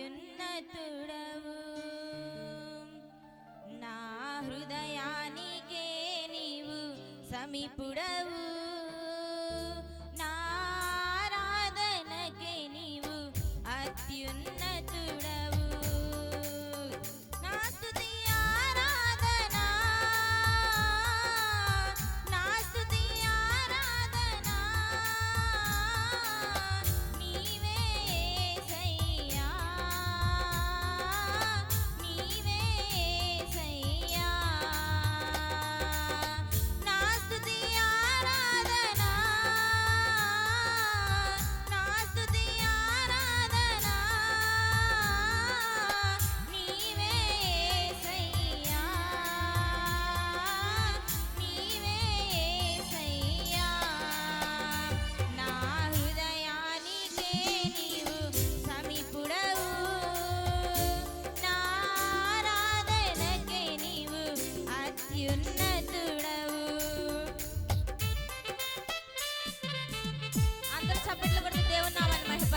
అత్యున్నతుడవు నా హృదయానికే నీవు సమీపుడవు.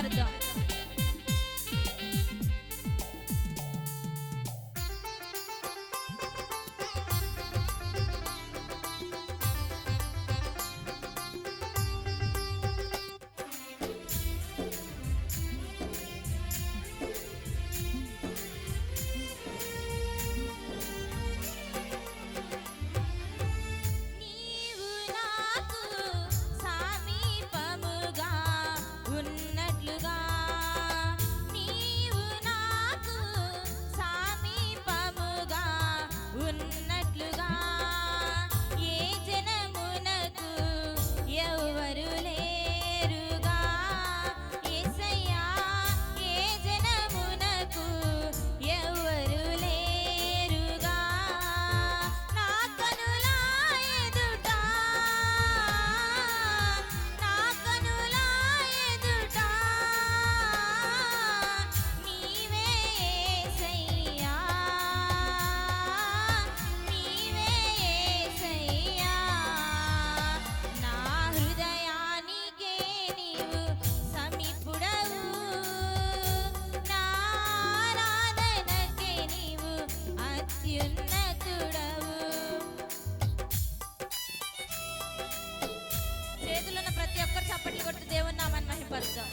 करता చేతులున్న ప్రతి ఒక్కరు చప్పట్లు కొట్టి దేవుని నామాన్ని మహిపరుద్దాం.